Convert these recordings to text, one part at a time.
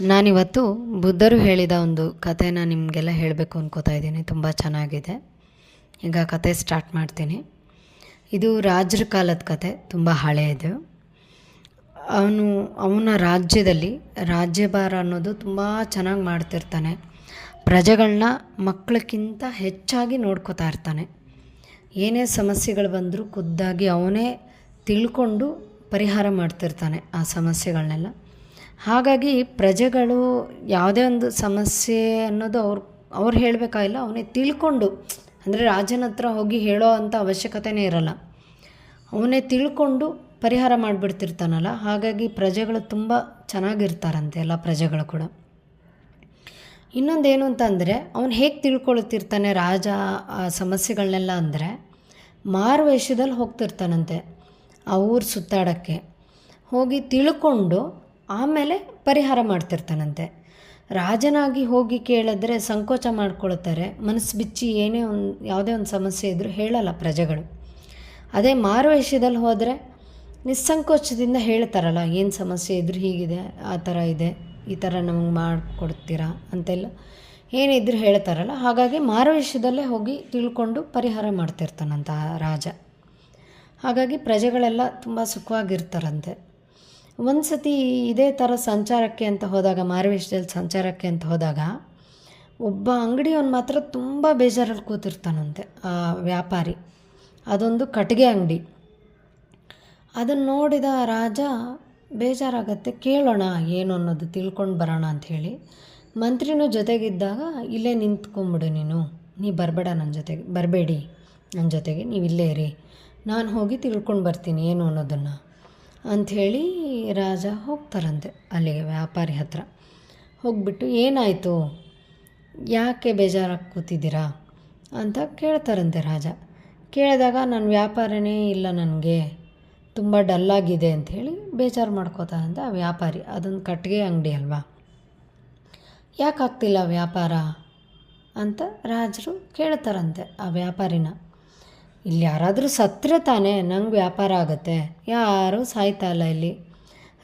ನಾನಿವತ್ತು ಬುದ್ಧರು ಹೇಳಿದ ಒಂದು ಕಥೆನ ನಿಮಗೆಲ್ಲ ಹೇಳಬೇಕು ಅನ್ಕೋತಾ ಇದ್ದೀನಿ. ತುಂಬ ಚೆನ್ನಾಗಿದೆ. ಈಗ ಕತೆ ಸ್ಟಾರ್ಟ್ ಮಾಡ್ತೀನಿ. ಇದು ರಾಜರ ಕಾಲದ ಕತೆ ತುಂಬ ಹಳೆಯದು. ಅವನು, ಅವನ ರಾಜ್ಯದಲ್ಲಿ ರಾಜ್ಯಭಾರ ಅನ್ನೋದು ತುಂಬ ಚೆನ್ನಾಗಿ ಮಾಡ್ತಿರ್ತಾನೆ. ಪ್ರಜೆಗಳನ್ನ ಮಕ್ಕಳಕ್ಕಿಂತ ಹೆಚ್ಚಾಗಿ ನೋಡ್ಕೋತಾ ಇರ್ತಾನೆ. ಏನೇ ಸಮಸ್ಯೆಗಳು ಬಂದರೂ ಖುದ್ದಾಗಿ ಅವನೇ ತಿಳ್ಕೊಂಡು ಪರಿಹಾರ ಮಾಡ್ತಿರ್ತಾನೆ ಆ ಸಮಸ್ಯೆಗಳನ್ನೆಲ್ಲ ಹಾಗಾಗಿ ಪ್ರಜೆಗಳು ಯಾವುದೇ ಒಂದು ಸಮಸ್ಯೆ ಅನ್ನೋದು ಅವ್ರು ಅವ್ರು ಹೇಳಬೇಕಾಗಿಲ್ಲ, ಅವನೇ ತಿಳ್ಕೊಂಡು, ಅಂದರೆ ರಾಜನ ಹತ್ರ ಹೋಗಿ ಹೇಳೋ ಅಂಥ ಅವಶ್ಯಕತೆನೇ ಇರಲ್ಲ. ಅವನೇ ತಿಳ್ಕೊಂಡು ಪರಿಹಾರ ಮಾಡಿಬಿಡ್ತಿರ್ತಾನಲ್ಲ, ಹಾಗಾಗಿ ಪ್ರಜೆಗಳು ತುಂಬ ಚೆನ್ನಾಗಿರ್ತಾರಂತೆ ಎಲ್ಲ ಪ್ರಜೆಗಳು ಕೂಡ. ಇನ್ನೊಂದೇನು ಅಂತಂದರೆ ಅವನು ಹೇಗೆ ತಿಳ್ಕೊಳ್ತಿರ್ತಾನೆ ರಾಜ ಆ ಸಮಸ್ಯೆಗಳನ್ನೆಲ್ಲ ಅಂದರೆ ಮಾರುವೇಷದಲ್ಲಿ ಹೋಗ್ತಿರ್ತಾನಂತೆ ಆ ಊರು ಸುತ್ತಾಡೋಕ್ಕೆ. ಹೋಗಿ ತಿಳ್ಕೊಂಡು ಆಮೇಲೆ ಪರಿಹಾರ ಮಾಡ್ತಿರ್ತಾನಂತೆ. ರಾಜನಾಗಿ ಹೋಗಿ ಕೇಳಿದ್ರೆ ಸಂಕೋಚ ಮಾಡ್ಕೊಳ್ತಾರೆ. ಮನಸ್ಸು ಬಿಚ್ಚಿ ಏನೇ ಒಂದು, ಯಾವುದೇ ಒಂದು ಸಮಸ್ಯೆ ಇದ್ದರೂ ಹೇಳಲ್ಲ ಪ್ರಜೆಗಳು. ಅದೇ ಮಾರುವೇಷದಲ್ಲಿ ಹೋದರೆ ನಿಸ್ಸಂಕೋಚದಿಂದ ಹೇಳ್ತಾರಲ್ಲ, ಏನು ಸಮಸ್ಯೆ ಇದ್ದರೂ ಹೀಗಿದೆ, ಆ ಥರ ಇದೆ, ಈ ಥರ ನಮಗೆ ಮಾಡಿಕೊಡ್ತೀರಾ? ಅಂತೆಲ್ಲ ಏನಿದ್ರು ಹೇಳ್ತಾರಲ್ಲ. ಹಾಗಾಗಿ ಮಾರುವೇಷದಲ್ಲೇ ಹೋಗಿ ತಿಳ್ಕೊಂಡು ಪರಿಹಾರ ಮಾಡ್ತಿರ್ತಾನಂತ ರಾಜ. ಹಾಗಾಗಿ ಪ್ರಜೆಗಳೆಲ್ಲ ತುಂಬ ಸುಖವಾಗಿರ್ತಾರಂತೆ. ಒಂದು ಸತಿ ಇದೇ ಥರ ಸಂಚಾರಕ್ಕೆ ಅಂತ ಹೋದಾಗ ಮಾರುವೇಷದಲ್ಲಿ ಸಂಚಾರಕ್ಕೆ ಅಂತ ಹೋದಾಗ, ಒಬ್ಬ ಅಂಗಡಿಯವನು ಮಾತ್ರ ತುಂಬ ಬೇಜಾರಲ್ಲಿ ಕೂತಿರ್ತಾನಂತೆ, ಆ ವ್ಯಾಪಾರಿ. ಅದೊಂದು ಕಟ್ಟಿಗೆ ಅಂಗಡಿ. ಅದನ್ನು ನೋಡಿದ ರಾಜ, ಬೇಜಾರಾಗತ್ತೆ, ಕೇಳೋಣ ಏನು ಅನ್ನೋದು ತಿಳ್ಕೊಂಡು ಬರೋಣ ಅಂಥೇಳಿ ಮಂತ್ರಿನೂ ಜೊತೆಗಿದ್ದಾಗ, ಇಲ್ಲೇ ನಿಂತ್ಕೊಂಬಿಡು ನೀನು, ನೀ ಬರಬೇಡ ನನ್ನ ಜೊತೆಗೆ, ಬರಬೇಡಿ ನನ್ನ ಜೊತೆಗೆ ನೀವು ಇಲ್ಲೇ ಇರಿ, ನಾನು ಹೋಗಿ ತಿಳ್ಕೊಂಡು ಬರ್ತೀನಿ, ಏನು ಅನ್ನೋದನ್ನು. ಅಂಥೇಳಿ ರಾಜ ಹೋಗ್ತಾರಂತೆ ಅಲ್ಲಿಗೆ ವ್ಯಾಪಾರಿ ಹತ್ರ. ಹೋಗ್ಬಿಟ್ಟು, ಏನಾಯಿತು? ಯಾಕೆ ಬೇಜಾರಾಗಿ ಕೂತಿದ್ದೀರಾ? ಅಂತ ಕೇಳ್ತಾರಂತೆ ರಾಜ. ಕೇಳಿದಾಗ ನನ್ನ ವ್ಯಾಪಾರನೇ ಇಲ್ಲ ನನಗೆ. ತುಂಬ ಡಲ್ಲಾಗಿದೆ ಅಂಥೇಳಿ ಬೇಜಾರು ಮಾಡ್ಕೋತಾ ಅಂತ ಆ ವ್ಯಾಪಾರಿ. ಅದೊಂದು ಕಟ್ಟಿಗೆ ಅಂಗಡಿ ಅಲ್ವಾ? ಯಾಕಾಗ್ತಿಲ್ಲ ವ್ಯಾಪಾರ? ಅಂತ ರಾಜರು ಕೇಳ್ತಾರಂತೆ ಆ ವ್ಯಾಪಾರಿನ. ಇಲ್ಲಿ ಯಾರಾದರೂ ಸತ್ತರೆ ತಾನೇ, ನಂಗೆ ವ್ಯಾಪಾರ ಆಗುತ್ತೆ. ಯಾರೂ ಸಾಯ್ತಾ ಇಲ್ಲ ಇಲ್ಲಿ.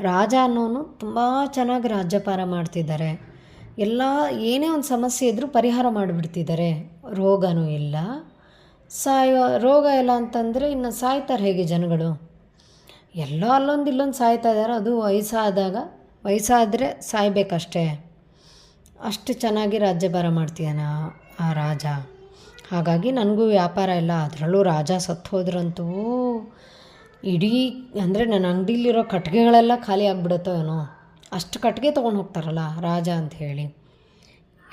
ರಾಜ ಅನ್ನೋನು ತುಂಬ ಚೆನ್ನಾಗಿ ರಾಜ್ಯಪಾರ ಮಾಡ್ತಿದ್ದಾರೆ. ಎಲ್ಲ, ಏನೇ ಒಂದು ಸಮಸ್ಯೆ ಇದ್ದರೂ ಪರಿಹಾರ ಮಾಡಿಬಿಡ್ತಿದ್ದಾರೆ. ರೋಗನೂ ಇಲ್ಲ. ಸಾಯೋ, ರೋಗ ಇಲ್ಲ ಅಂತಂದರೆ ಇನ್ನು ಸಾಯ್ತಾರೆ ಹೇಗೆ ಜನಗಳು? ಎಲ್ಲೋ ಅಲ್ಲೊಂದು ಇಲ್ಲೊಂದು ಸಾಯ್ತಾ ಇದ್ದಾರೆ ಅದು ವಯಸ್ಸಾದಾಗ, ವಯಸ್ಸಾದರೆ ಸಾಯ್ಬೇಕಷ್ಟೇ. ಅಷ್ಟು ಚೆನ್ನಾಗಿ ರಾಜ್ಯಭಾರ ಮಾಡ್ತೀಯನ ಆ ರಾಜ? ಹಾಗಾಗಿ ನನಗೂ ವ್ಯಾಪಾರ ಇಲ್ಲ. ಅದರಲ್ಲೂ ರಾಜ ಸತ್ತೋದ್ರಂತೂ ಇಡೀ ಅಂದರೆ ನನ್ನ ಅಂಗಡಿಲಿರೋ ಕಟ್ಟಿಗೆಗಳೆಲ್ಲ ಖಾಲಿ ಆಗಿಬಿಡುತ್ತೋ ಏನೋ. ಅಷ್ಟು ಕಟ್ಟಿಗೆ ತೊಗೊಂಡು ಹೋಗ್ತಾರಲ್ಲ ರಾಜ ಅಂತ ಹೇಳಿ.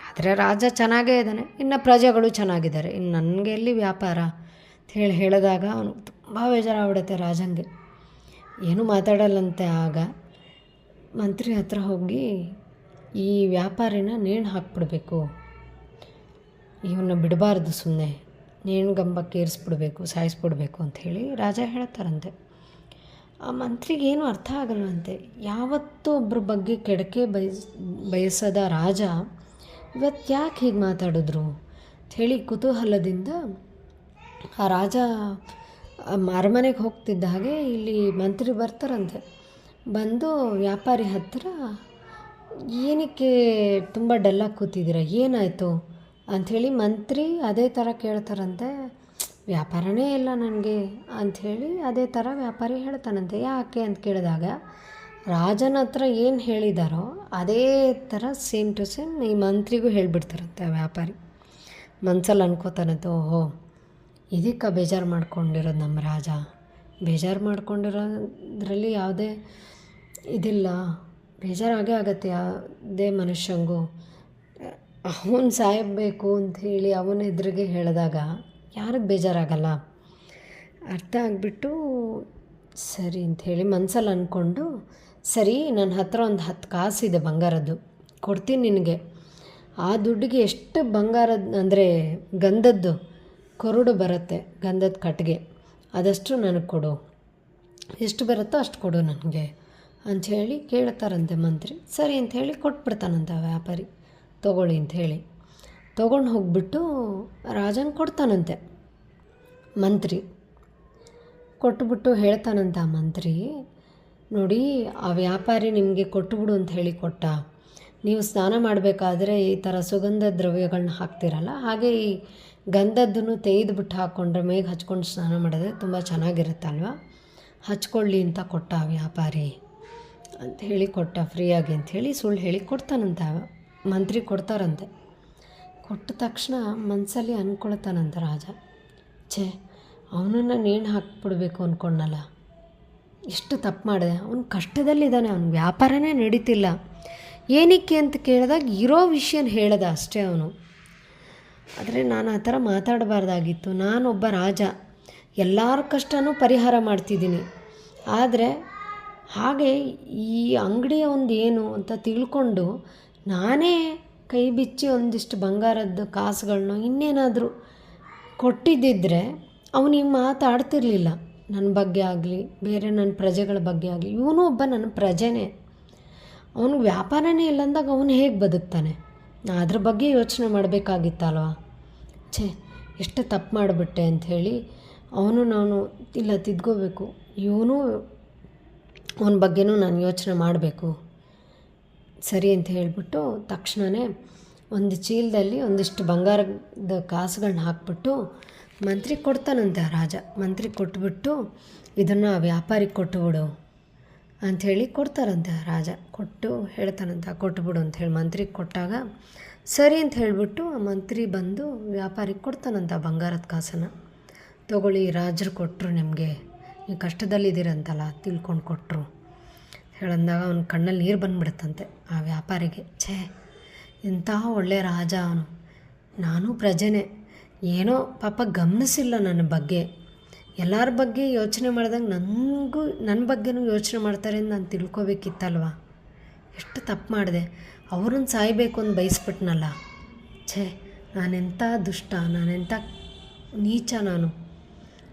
ಆದರೆ ರಾಜ ಚೆನ್ನಾಗೇ ಇದ್ದಾನೆ. ಇನ್ನು ಪ್ರಜೆಗಳು ಚೆನ್ನಾಗಿದ್ದಾರೆ. ಇನ್ನು ನನಗೆ ಎಲ್ಲಿ ವ್ಯಾಪಾರ ಅಂತ ಹೇಳಿ ಹೇಳಿದಾಗ ಅವನು ತುಂಬ ಬೇಜಾರಾಗ್ಬಿಡುತ್ತೆ ರಾಜಂಗೆ. ಏನೂ ಮಾತಾಡಲ್ಲಂತೆ ಆಗ. ಮಂತ್ರಿ ಹತ್ರ ಹೋಗಿ ಈ ವ್ಯಾಪಾರಿನ ನೇಣು ಹಾಕ್ಬಿಡ್ಬೇಕು. ಇವನ್ನ ಬಿಡಬಾರ್ದು ಸುಮ್ಮನೆ ನೇಣುಗಂಬಕ್ಕೆ ಏರಿಸ್ಬಿಡ್ಬೇಕು, ಸಾಯಿಸ್ಬಿಡ್ಬೇಕು ಅಂಥೇಳಿ ರಾಜ ಹೇಳ್ತಾರಂತೆ. ಆ ಮಂತ್ರಿಗೆ ಏನು ಅರ್ಥ ಆಗಲ್ವಂತೆ? ಯಾವತ್ತೂ ಒಬ್ಬರ ಬಗ್ಗೆ ಕೆಡಕೆ ಬಯಸ್, ಬಯಸದ ರಾಜ ಇವತ್ತು ಯಾಕೆ ಹೀಗೆ ಮಾತಾಡಿದ್ರು? ಅಂಥೇಳಿ ಕುತೂಹಲದಿಂದ ಆ ರಾಜ ಅರಮನೆಗೆ ಹೋಗ್ತಿದ್ದ ಹಾಗೆ ಇಲ್ಲಿ ಮಂತ್ರಿ ಬರ್ತಾರಂತೆ. ಬಂದು ವ್ಯಾಪಾರಿ ಹತ್ತಿರ ಏನಕ್ಕೆ ತುಂಬ ಡಲ್ಲಾಗಿ ಕೂತಿದ್ದೀರ? ಏನಾಯಿತು? ಅಂಥೇಳಿ ಮಂತ್ರಿ ಅದೇ ಥರ ಕೇಳ್ತಾರಂತೆ, ವ್ಯಾಪಾರನೇ ಇಲ್ಲ ನನಗೆ ಅಂಥೇಳಿ ಅದೇ ಥರ ವ್ಯಾಪಾರಿ ಹೇಳ್ತಾನಂತೆ. ಯಾಕೆ ಅಂತ ಕೇಳಿದಾಗ, ರಾಜನ ಹತ್ರ ಏನು ಹೇಳಿದಾರೋ ಅದೇ ಥರ ಸೇಮ್ ಟು ಸೇಮ್ ಈ ಮಂತ್ರಿಗೂ ಹೇಳಿಬಿಡ್ತಾರಂತೆ ಆ ವ್ಯಾಪಾರಿ. ಮನ್ಸಲ್ಲಿ ಅನ್ಕೋತಾನಂತೆ, ಓಹೋ ಇದಕ್ಕೆ ಬೇಜಾರು ಮಾಡ್ಕೊಂಡಿರೋದು ನಮ್ಮ ರಾಜ. ಬೇಜಾರು ಮಾಡ್ಕೊಂಡಿರೋದ್ರಲ್ಲಿ ಯಾವುದೇ ಇದಿಲ್ಲ. ಬೇಜಾರಾಗೇ ಆಗತ್ತೆ ಯಾವುದೇ ಮನುಷ್ಯಂಗೂ. ಅವನು ಸಾಯಬೇಕು ಅಂಥೇಳಿ ಅವನ ಎದುರಿಗೆ ಹೇಳಿದಾಗ ಯಾರಿಗೆ ಬೇಜಾರಾಗಲ್ಲ? ಅರ್ಥ ಆಗಿಬಿಟ್ಟು, ಸರಿ ಅಂಥೇಳಿ ಮನಸ್ಸಲ್ಲಿ ಅಂದ್ಕೊಂಡು ಸರಿ ನನ್ನ ಹತ್ರ ಒಂದು ಹತ್ತು ಕಾಸಿದೆ ಬಂಗಾರದ್ದು, ಕೊಡ್ತೀನಿ ನಿನಗೆ. ಆ ದುಡ್ಡಿಗೆ ಎಷ್ಟು ಬಂಗಾರದ ಅಂದರೆ ಗಂಧದ್ದು ಕೊರಡು ಬರುತ್ತೆ, ಗಂಧದ ಕಟ್ಟಿಗೆ. ಅದಷ್ಟು ನನಗೆ ಕೊಡು. ಎಷ್ಟು ಬರುತ್ತೋ ಅಷ್ಟು ಕೊಡು ನನಗೆ ಅಂಥೇಳಿ ಕೇಳ್ತಾರಂತೆ ಮಂತ್ರಿ. ಸರಿ ಅಂಥೇಳಿ ಹೇಳಿ ಆ ವ್ಯಾಪಾರಿ. ತೊಗೊಳ್ಳಿ ಹೇಳಿ. ತೊಗೊಂಡು ಹೋಗ್ಬಿಟ್ಟು ರಾಜನ್ ಕೊಡ್ತಾನಂತೆ. ಮಂತ್ರಿ. ಕೊಟ್ಟುಬಿಟ್ಟು ಹೇಳ್ತಾನಂತ ಆ ಮಂತ್ರಿ, ನೋಡಿ, ಆ ವ್ಯಾಪಾರಿ ನಿಮಗೆ ಕೊಟ್ಟುಬಿಡು ಅಂತ ಹೇಳಿ ಕೊಟ್ಟ. ನೀವು ಸ್ನಾನ ಮಾಡಬೇಕಾದ್ರೆ ಈ ಥರ ಸುಗಂಧ ದ್ರವ್ಯಗಳನ್ನ ಹಾಕ್ತಿರಲ್ಲ, ಹಾಗೆ ಈ ಗಂಧದ್ದನ್ನು ತೆಗೆದುಬಿಟ್ಟು ಹಾಕ್ಕೊಂಡ್ರೆ ಮೇಗೆ ಹಚ್ಕೊಂಡು ಸ್ನಾನ ಮಾಡಿದ್ರೆ ತುಂಬ ಚೆನ್ನಾಗಿರುತ್ತಲ್ವ? ಹಚ್ಕೊಳ್ಳಿ ಅಂತ ಕೊಟ್ಟ ವ್ಯಾಪಾರಿ. ಅಂತ ಹೇಳಿ ಕೊಟ್ಟ, ಫ್ರೀಯಾಗಿ ಅಂಥೇಳಿ ಸುಳ್ಳು ಹೇಳಿ ಕೊಡ್ತಾನಂತ ಮಂತ್ರಿ ಕೊಡ್ತಾರಂತೆ. ಕೊಟ್ಟ ತಕ್ಷಣ ಮನಸ್ಸಲ್ಲಿ ಅಂದ್ಕೊಳ್ತಾನಂತೆ ರಾಜ. ಛೇ, ಅವನನ್ನು ನೇಣು ಹಾಕ್ಬಿಡ್ಬೇಕು ಅಂದ್ಕೊಂಡಲ್ಲ ಎಷ್ಟು ತಪ್ಪು ಮಾಡಿದೆ. ಅವನು ಕಷ್ಟದಲ್ಲಿದ್ದಾನೆ. ಅವನ ವ್ಯಾಪಾರನೇ ನಡೀತಿಲ್ಲ. ಏನಕ್ಕೆ ಅಂತ ಕೇಳಿದಾಗ ಇರೋ ವಿಷಯನ ಹೇಳ್ದ ಅಷ್ಟೇ ಅವನು. ಆದರೆ ನಾನು ಆ ಥರ ಮಾತಾಡಬಾರ್ದಾಗಿತ್ತು. ನಾನೊಬ್ಬ ರಾಜ. ಎಲ್ಲರ ಕಷ್ಟನೂ ಪರಿಹಾರ ಮಾಡ್ತಿದ್ದೀನಿ. ಆದರೆ ಹಾಗೆ ಈ ಅಂಗಡಿಯ ಒಂದು ಏನು ಅಂತ ತಿಳ್ಕೊಂಡು ನಾನೇ ಕೈ ಬಿಚ್ಚಿ ಒಂದಿಷ್ಟು ಬಂಗಾರದ್ದು ಕಾಸುಗಳನ್ನ ಇನ್ನೇನಾದರೂ ಕೊಟ್ಟಿದ್ದಿದ್ರೆ ಅವನು ಈ ಮಾತಾಡ್ತಿರ್ಲಿಲ್ಲ ನನ್ನ ಬಗ್ಗೆ ಆಗಲಿ, ಬೇರೆ ನನ್ನ ಪ್ರಜೆಗಳ ಬಗ್ಗೆ ಆಗಲಿ, ಇವನು ಒಬ್ಬ ನನ್ನ ಪ್ರಜೆನೇ. ಅವನಿಗೆ ವ್ಯಾಪಾರನೇ ಇಲ್ಲ ಅಂದಾಗ ಅವನು ಹೇಗೆ ಬದುಕ್ತಾನೆ? ಅದ್ರ ಬಗ್ಗೆ ಯೋಚನೆ ಮಾಡಬೇಕಾಗಿತ್ತಲ್ವ? ಛೇ, ಎಷ್ಟು ತಪ್ಪು ಮಾಡಿಬಿಟ್ಟೆ ಅಂಥೇಳಿ ಅವನು ನಾನು ಇಲ್ಲ ತಿದ್ಕೋಬೇಕು. ಇವನು, ಅವನ ಬಗ್ಗೆನೂ ನಾನು ಯೋಚನೆ ಮಾಡಬೇಕು. ಸರಿ ಅಂತ ಹೇಳಿಬಿಟ್ಟು ತಕ್ಷಣವೇ ಒಂದು ಚೀಲದಲ್ಲಿ ಒಂದಿಷ್ಟು ಬಂಗಾರದ ಕಾಸುಗಳನ್ನ ಹಾಕ್ಬಿಟ್ಟು ಮಂತ್ರಿ ಕೊಡ್ತಾನಂತೆ ಆ ರಾಜ. ಮಂತ್ರಿ ಕೊಟ್ಬಿಟ್ಟು ಇದನ್ನು ವ್ಯಾಪಾರಿಗೆ ಕೊಟ್ಟುಬಿಡು ಅಂಥೇಳಿ ಕೊಡ್ತಾರಂತೆ ಆ ರಾಜ. ಕೊಟ್ಟು ಹೇಳ್ತಾನಂತೆ ಕೊಟ್ಬಿಡು ಅಂಥೇಳಿ ಮಂತ್ರಿಗೆ ಕೊಟ್ಟಾಗ ಸರಿ ಅಂತ ಹೇಳಿಬಿಟ್ಟು ಆ ಮಂತ್ರಿ ಬಂದು ವ್ಯಾಪಾರಿಗೆ ಕೊಡ್ತಾನಂತೆ ಬಂಗಾರದ ಕಾಸನ್ನು. ತಗೊಳ್ಳಿ, ರಾಜರು ಕೊಟ್ಟರು ನಿಮಗೆ. ನೀವು ಕಷ್ಟದಲ್ಲಿದ್ದೀರಂತಲ್ಲ, ತಿಳ್ಕೊಂಡು ಕೊಟ್ಟರು ಹೇಳಂದಾಗ ಅವನ ಕಣ್ಣಲ್ಲಿ ನೀರು ಬಂದ್ಬಿಡುತ್ತಂತೆ ಆ ವ್ಯಾಪಾರಿಗೆ. ಛೇ ಇಂತಹ ಒಳ್ಳೆಯ ರಾಜ ಅವನು. ನಾನು ಪ್ರಜೆನೇ. ಏನೋ ಪಾಪ ಗಮನಿಸಿಲ್ಲ ನನ್ನ ಬಗ್ಗೆ. ಎಲ್ಲರ ಬಗ್ಗೆ ಯೋಚನೆ ಮಾಡಿದಾಗ ನನಗೂ ನನ್ನ ಬಗ್ಗೆನೂ ಯೋಚನೆ ಮಾಡ್ತಾರೆ ಅಂತ ನಾನು ತಿಳ್ಕೊಬೇಕಿತ್ತಲ್ವ? ಎಷ್ಟು ತಪ್ಪು ಮಾಡಿದೆ. ಅವ್ರನ್ನ ಸಾಯಬೇಕು ಅಂತ ಬಯಸ್ಬಿಟ್ನಲ್ಲ ಛೇ, ನಾನೆಂಥ ದುಷ್ಟ, ನಾನೆಂಥ ನೀಚ ನಾನು.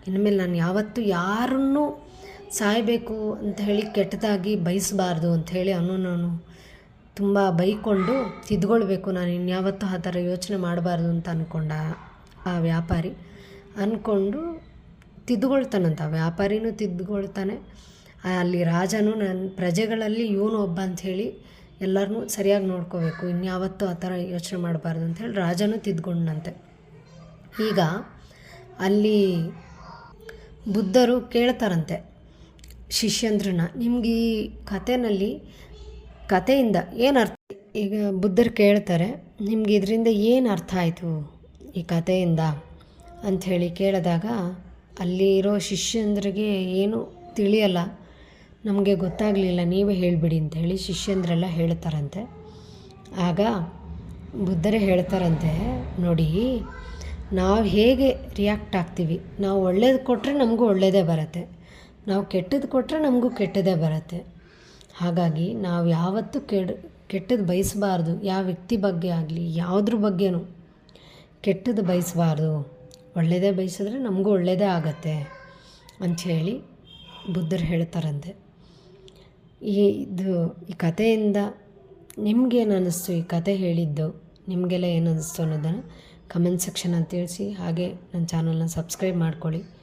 ಇನ್ಮೇಲೆ ನಾನು ಯಾವತ್ತೂ ಯಾರನ್ನೂ ಸಾಯಬೇಕು ಅಂತ ಹೇಳಿ ಕೆಟ್ಟದಾಗಿ ಬಯಸಬಾರ್ದು ಅಂಥೇಳಿ ಅವನು ನಾನು ತುಂಬ ಬೈಕೊಂಡು ತಿದ್ಕೊಳ್ಬೇಕು ನಾನು ಇನ್ಯಾವತ್ತೂ ಆ ಥರ ಯೋಚನೆ ಮಾಡಬಾರ್ದು ಅಂತ ಅಂದ್ಕೊಂಡ ಆ ವ್ಯಾಪಾರಿ. ಅಂದ್ಕೊಂಡು ತಿದ್ಕೊಳ್ತಾನಂತ ವ್ಯಾಪಾರಿನೂ ತಿದ್ಕೊಳ್ತಾನೆ. ಅಲ್ಲಿ ರಾಜನು ನನ್ನ ಪ್ರಜೆಗಳಲ್ಲಿ ಇವನು ಒಬ್ಬ ಅಂಥೇಳಿ ಎಲ್ಲರನ್ನೂ ಸರಿಯಾಗಿ ನೋಡ್ಕೋಬೇಕು, ಇನ್ಯಾವತ್ತೂ ಆ ಥರ ಯೋಚನೆ ಮಾಡಬಾರ್ದು ಅಂಥೇಳಿ ರಾಜನೂ ತಿದ್ಕೊಂಡಂತೆ ಈಗ ಅಲ್ಲಿ ಬುದ್ಧರು ಕೇಳ್ತಾರಂತೆ ಶಿಷ್ಯಂದ್ರನ್ನ ನಿಮ್ಗೆ ಈ ಕಥೆನಲ್ಲಿ, ಕಥೆಯಿಂದ ಏನು ಅರ್ಥ? ಈಗ ಬುದ್ಧರು ಕೇಳ್ತಾರೆ, ನಿಮ್ಗೆ ಇದರಿಂದ ಏನು ಅರ್ಥ ಆಯಿತು ಈ ಕಥೆಯಿಂದ? ಅಂಥೇಳಿ ಕೇಳಿದಾಗ, ಅಲ್ಲಿ ಇರೋ ಶಿಷ್ಯಂದ್ರಿಗೆ ಏನು ತಿಳಿಯಲ್ಲ, ನಮಗೆ ಗೊತ್ತಾಗಲಿಲ್ಲ, ನೀವೇ ಹೇಳಿಬಿಡಿ ಅಂಥೇಳಿ ಶಿಷ್ಯಂದ್ರೆಲ್ಲ ಹೇಳ್ತಾರಂತೆ. ಆಗ ಬುದ್ಧರೇ ಹೇಳ್ತಾರಂತೆ, ನೋಡಿ, ನಾವು ಹೇಗೆ ರಿಯಾಕ್ಟ್ ಆಗ್ತೀವಿ? ನಾವು ಒಳ್ಳೇದು ಕೊಟ್ಟರೆ ನಮಗೂ ಒಳ್ಳೆಯದೇ ಬರುತ್ತೆ. ನಾವು ಕೆಟ್ಟದ್ದು ಕೊಟ್ಟರೆ ನಮಗೂ ಕೆಟ್ಟದೇ ಬರುತ್ತೆ. ಹಾಗಾಗಿ ನಾವು ಯಾವತ್ತೂ ಕೆಡ್, ಕೆಟ್ಟದ್ದು ಬಯಸಬಾರ್ದು. ಯಾವ ವ್ಯಕ್ತಿ ಬಗ್ಗೆ ಆಗಲಿ, ಯಾವುದ್ರ ಬಗ್ಗೆನೂ ಕೆಟ್ಟದ್ದು ಬಯಸಬಾರ್ದು. ಒಳ್ಳೆಯದೇ ಬಯಸಿದ್ರೆ ನಮಗೂ ಒಳ್ಳೆಯದೇ ಆಗತ್ತೆ ಅಂಥೇಳಿ ಬುದ್ಧರು ಹೇಳ್ತಾರಂತೆ. ಈ, ಇದು, ಈ ಕಥೆಯಿಂದ ನಿಮ್ಗೇನು ಅನ್ನಿಸ್ತು ಈ ಕತೆ ಹೇಳಿದ್ದು ನಿಮಗೆಲ್ಲ ಏನು ಅನ್ನಿಸ್ತು ಅನ್ನೋದನ್ನು ಕಮೆಂಟ್ ಸೆಕ್ಷನಲ್ಲಿ ತಿಳಿಸಿ. ಹಾಗೆ ನನ್ನ ಚಾನಲ್ನ ಸಬ್ಸ್ಕ್ರೈಬ್ ಮಾಡ್ಕೊಳ್ಳಿ.